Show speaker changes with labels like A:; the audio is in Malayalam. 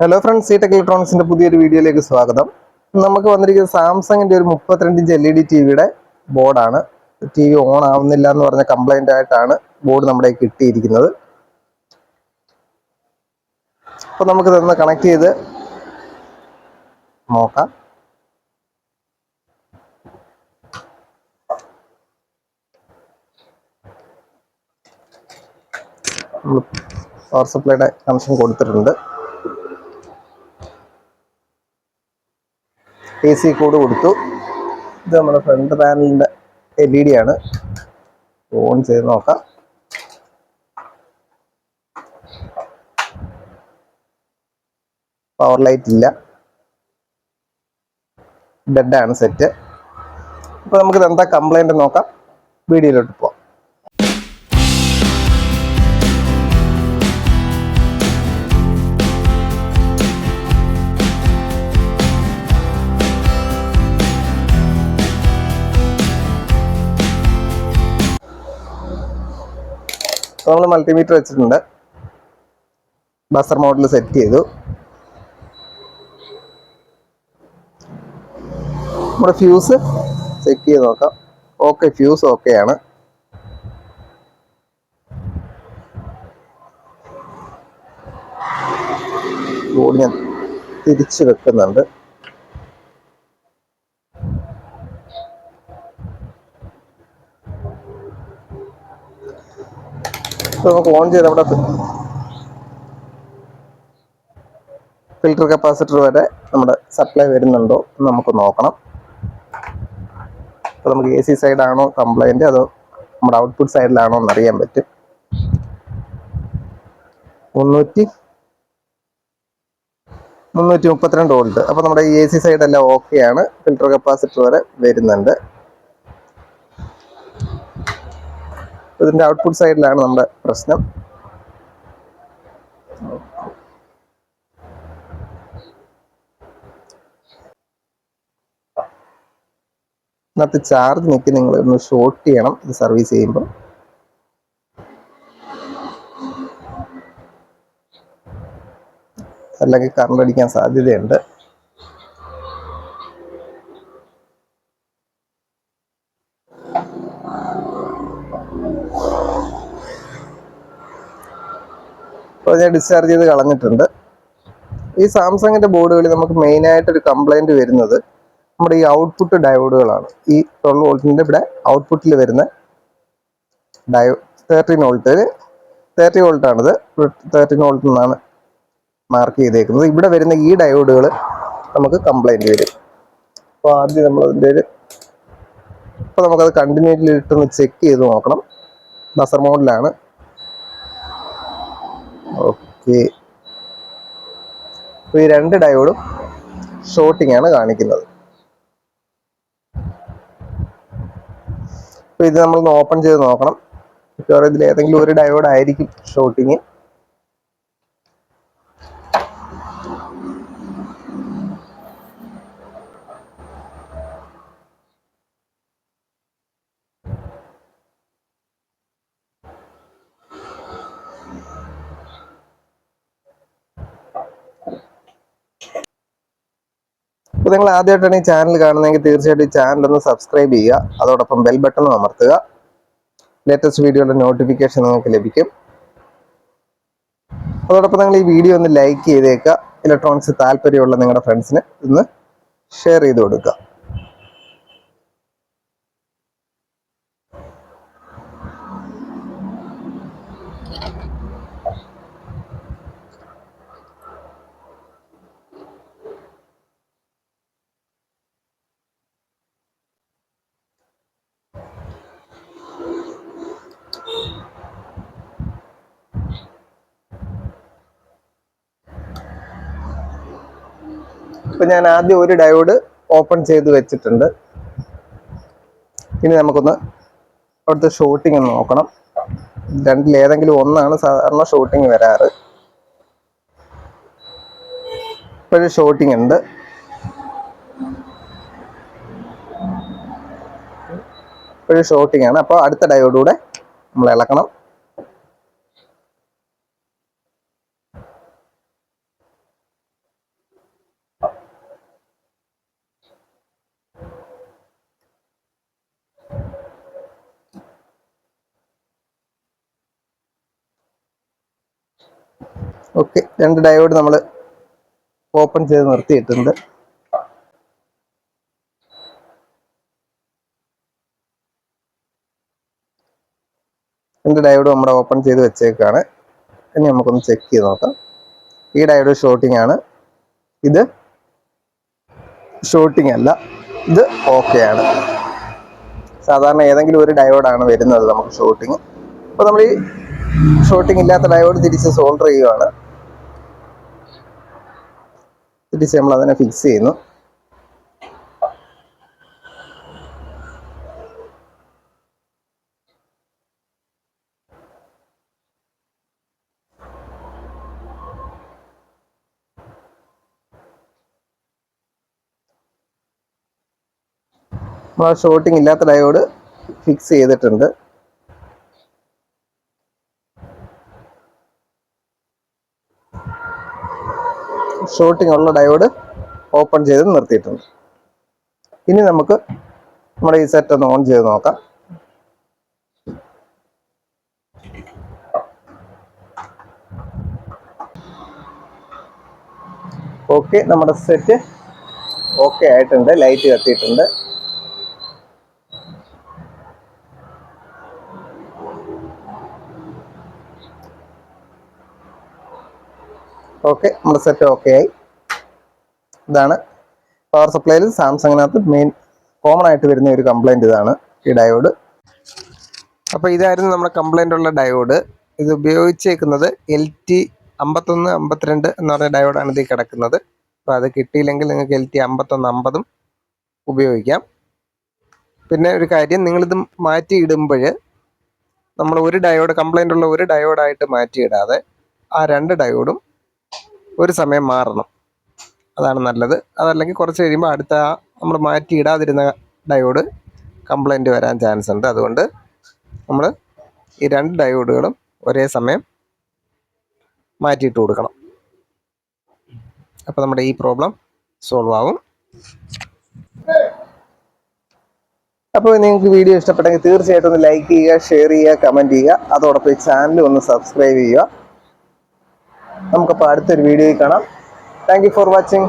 A: ഹലോ ഫ്രണ്ട്സ് സി ടെക് ഇലക്ട്രോണിക്സിന്റെ പുതിയൊരു വീഡിയോയിലേക്ക് സ്വാഗതം. നമുക്ക് വന്നിരിക്കുന്ന സാംസങ്ങിന്റെ ഒരു മുപ്പത്തിരണ്ട് inch L E D T വിയുടെ ബോർഡാണ്. ടി വി ഓൺ ആവുന്നില്ല എന്ന് പറഞ്ഞ കംപ്ലൈന്റ് ആയിട്ടാണ് ബോർഡ് നമ്മുടെ കിട്ടിയിരിക്കുന്നത്. അപ്പൊ നമുക്ക് ഇതൊന്ന് കണക്ട് ചെയ്ത് നോക്കാം. പവർ സപ്ലൈയുടെ കണക്ഷൻ കൊടുത്തിട്ടുണ്ട്. എ സി കോഡ് കൊടുത്തു. ഇത് നമ്മുടെ ഫ്രണ്ട് പാനലിന്റെ എൽ ഇ ഡി ആണ്. ഓൺ ചെയ്ത് നോക്കാം. പവർ ലൈറ്റ് ഇല്ല. ഡെഡാണ് സെറ്റ് അപ്പോൾ നമുക്കിത് എന്താ കംപ്ലൈന്റ് നോക്കാം. വീഡിയോയിലോട്ട് പോവാം. നമ്മൾ മൾട്ടിമീറ്റർ വെച്ചിട്ടുണ്ട്. ബസർ മോഡൽ സെറ്റ് ചെയ്തു. നമ്മുടെ ഫ്യൂസ് ചെക്ക് ചെയ്ത് നോക്കാം. ഓക്കെ ഫ്യൂസ് ഓക്കെ ആണ്. ബോർഡ് ഞാൻ തിരിച്ചു വെക്കുന്നുണ്ട്. നമുക്ക് ഓൺ ചെയ്ത് അവിടെ ഫിൽറ്റർ കപ്പാസിറ്റർ വരെ നമ്മുടെ സപ്ലൈ വരുന്നുണ്ടോ എന്ന് നമുക്ക് നോക്കണം. അപ്പോൾ നമുക്ക് എ സി സൈഡാണോ കംപ്ലൈന്റ് അതോ നമ്മുടെ ഔട്ട്പുട്ട് സൈഡിലാണോ എന്ന് അറിയാൻ പറ്റും. മുന്നൂറ്റി മുന്നൂറ്റി മുപ്പത്തിരണ്ട് വോൾട്ട് അപ്പോൾ നമ്മുടെ ഈ എ സി സൈഡെല്ലാം ഓക്കെയാണ് ഫിൽറ്റർ കപ്പാസിറ്റർ വരെ വരുന്നുണ്ട്. ഇതിന്റെ ഔട്ട്പുട്ട് സൈഡിലാണ് നമ്മുടെ പ്രശ്നം. ഇതിനകത്ത് ചാർജ് നിൽക്കി നിങ്ങൾ ഒന്ന് ഷോർട്ട് ചെയ്യണം. ഇത് സർവീസ് ചെയ്യുമ്പോൾ അല്ലെങ്കിൽ കറണ്ട് അടിക്കാൻ സാധ്യതയുണ്ട്. അപ്പോൾ ഞാൻ ഡിസ്ചാർജ് ചെയ്ത് കളഞ്ഞിട്ടുണ്ട്. ഈ സാംസങ്ങിന്റെ ബോർഡുകളിൽ നമുക്ക് ഒരു കംപ്ലൈന്റ് വരുന്നത് നമ്മുടെ ഈ ഔട്ട്പുട്ട് ഡയോഡുകളാണ് ഈ ട്വൽവ് വോൾട്ടിന്റെ ഇവിടെ ഔട്ട്പുട്ടിൽ വരുന്ന ഡയോ തേർട്ടീൻ വോൾട്ട് തേർട്ടി വോൾട്ടാണിത് തേർട്ടീൻ വോൾട്ട് എന്നാണ് മാർക്ക് ചെയ്തേക്കുന്നത്. ഇവിടെ വരുന്ന ഈ ഡയോഡുകൾ നമുക്ക് കംപ്ലൈന്റ് വരും. അപ്പോൾ ആദ്യം നമ്മൾ അതിന്റെ ഒരു ഇപ്പോൾ നമുക്കത് കണ്ടിന്യൂറ്റിൽ ഇട്ടൊന്ന് ചെക്ക് ചെയ്ത് നോക്കണം. ബസർ മോഡിലാണ് ഈ രണ്ട് ഡയോഡും ഷോർട്ടിംഗ് ആണ് കാണിക്കുന്നത്. ഇപ്പൊ ഇത് നമ്മൾ ഓപ്പൺ ചെയ്ത് നോക്കണം. മിക്കവാറും ഇതിൽ ഏതെങ്കിലും ഒരു ഡയോഡ് ആയിരിക്കും ഷോർട്ടിങ് അപ്പോൾ നിങ്ങൾ ആദ്യമായിട്ടാണ് ഈ ചാനൽ കാണുന്നതെങ്കിൽ തീർച്ചയായിട്ടും ഈ ചാനൽ ഒന്ന് സബ്സ്ക്രൈബ് ചെയ്യുക. അതോടൊപ്പം ബെൽ ബട്ടണും അമർത്തുക. ലേറ്റസ്റ്റ് വീഡിയോയുടെ നോട്ടിഫിക്കേഷൻ നിങ്ങൾക്ക് ലഭിക്കും. അതോടൊപ്പം നിങ്ങൾ ഈ വീഡിയോ ഒന്ന് ലൈക്ക് ചെയ്തേക്കുക. ഇലക്ട്രോണിക്സ് താല്പര്യമുള്ള നിങ്ങളുടെ ഫ്രണ്ട്സിന് ഇന്ന് ഷെയർ ചെയ്ത് കൊടുക്കുക. ഇപ്പൊ ഞാൻ ആദ്യം ഒരു ഡയോഡ് ഓപ്പൺ ചെയ്ത് വെച്ചിട്ടുണ്ട്. ഇനി നമുക്കൊന്ന് അവിടുത്തെ ഷൂട്ടിംഗ് ഒന്ന് നോക്കണം. രണ്ടിൽ ഏതെങ്കിലും ഒന്നാണ് സാധാരണ ഷൂട്ടിംഗ് വരാറ്. ഇപ്പോഴും ഷൂട്ടിംഗ് ഉണ്ട്. ഇപ്പോഴും ഷോട്ടിംഗ് ആണ്. അപ്പോൾ അടുത്ത ഡയോഡ് കൂടെ നമ്മൾ ഇളക്കണം. ഓക്കെ രണ്ട് ഡയോഡ് നമ്മൾ ഓപ്പൺ ചെയ്ത് നിർത്തിയിട്ടുണ്ട്. രണ്ട് ഡയോഡ് നമ്മുടെ ഓപ്പൺ ചെയ്ത് വെച്ചേക്കാണ്. ഇനി നമുക്കൊന്ന് ചെക്ക് ചെയ്ത് നോക്കാം. ഈ ഡയോഡ് ഷോർട്ടിംഗ് ആണ്. ഇത് ഷോർട്ടിംഗ് അല്ല ഇത് ഓക്കെ ആണ്. സാധാരണ ഏതെങ്കിലും ഒരു ഡയോഡാണ് വരുന്നത് നമുക്ക് ഷോർട്ടിങ് അപ്പോൾ നമ്മൾ ഈ ഷോർട്ടിംഗ് ഇല്ലാത്ത ഡയോഡ് തിരിച്ച് സോൾഡർ ചെയ്യുവാണ്. തിരിച്ച് നമ്മൾ അതിനെ ഫിക്സ് ചെയ്യുന്നു. നമ്മൾ ഷോട്ടിംഗ് ഇല്ലാത്ത ഡയോഡ് ഫിക്സ് ചെയ്തിട്ടുണ്ട്. ഷോർട്ടിംഗ് ഉള്ള ഡയോഡ് ഓപ്പൺ ചെയ്ത് നിർത്തിയിട്ടുണ്ട്. ഇനി നമുക്ക് നമ്മുടെ ഈ സെറ്റ് ഒന്ന് ഓൺ ചെയ്ത് നോക്കാം. ഓക്കെ നമ്മുടെ സെറ്റ് ഓക്കെ ആയിട്ടുണ്ട് ലൈറ്റ് കത്തിയിട്ടുണ്ട്. ഓക്കെ നമ്മുടെ സെറ്റ് ഓക്കെ ആയി. ഇതാണ് പവർ സപ്ലൈയിൽ സാംസങ്ങിനകത്ത് മെയിൻ കോമൺ ആയിട്ട് വരുന്ന ഒരു കംപ്ലൈന്റ് ഇതാണ് ഈ ഡയോഡ് അപ്പോൾ ഇതായിരുന്നു നമ്മുടെ കംപ്ലൈന്റ് ഉള്ള ഡയോഡ് ഇത് ഉപയോഗിച്ചേക്കുന്നത് എൽ ടി അമ്പത്തൊന്ന് അമ്പത്തിരണ്ട് എന്ന് പറഞ്ഞ ഡയോഡാണ് ഇതിൽ കിടക്കുന്നത്. അപ്പോൾ അത് കിട്ടിയില്ലെങ്കിൽ നിങ്ങൾക്ക് എൽ ടി അമ്പത്തൊന്ന് അമ്പതും ഉപയോഗിക്കാം. പിന്നെ ഒരു കാര്യം നിങ്ങളിത് മാറ്റി ഇടുമ്പോൾ നമ്മൾ ഒരു ഡയോഡ് കംപ്ലൈന്റ് ഉള്ള ഒരു ഡയോഡായിട്ട് മാറ്റിയിടാതെ ആ രണ്ട് ഡയോഡും ഒരു സമയം മാറണം. അതാണ് നല്ലത്. അതല്ലെങ്കിൽ കുറച്ച് കഴിയുമ്പോൾ അടുത്ത നമ്മൾ മാറ്റി ഇടാതിരുന്ന ഡയോഡ് കംപ്ലൈന്റ് വരാൻ ചാൻസ് ഉണ്ട്. അതുകൊണ്ട് നമ്മൾ ഈ രണ്ട് ഡയോഡുകളും ഒരേ സമയം മാറ്റിയിട്ട് കൊടുക്കണം. അപ്പോൾ നമ്മുടെ ഈ പ്രോബ്ലം സോൾവ് ആവും. അപ്പോൾ നിങ്ങൾക്ക് വീഡിയോ ഇഷ്ടപ്പെട്ടെങ്കിൽ തീർച്ചയായിട്ടും ഒന്ന് ലൈക്ക് ചെയ്യുക ഷെയർ ചെയ്യുക കമന്റ് ചെയ്യുക. അതോടൊപ്പം ചാനൽ ഒന്ന് സബ്സ്ക്രൈബ് ചെയ്യുക. നമുക്കപ്പോൾ അടുത്തൊരു വീഡിയോയിൽ കാണാം. Thank for watching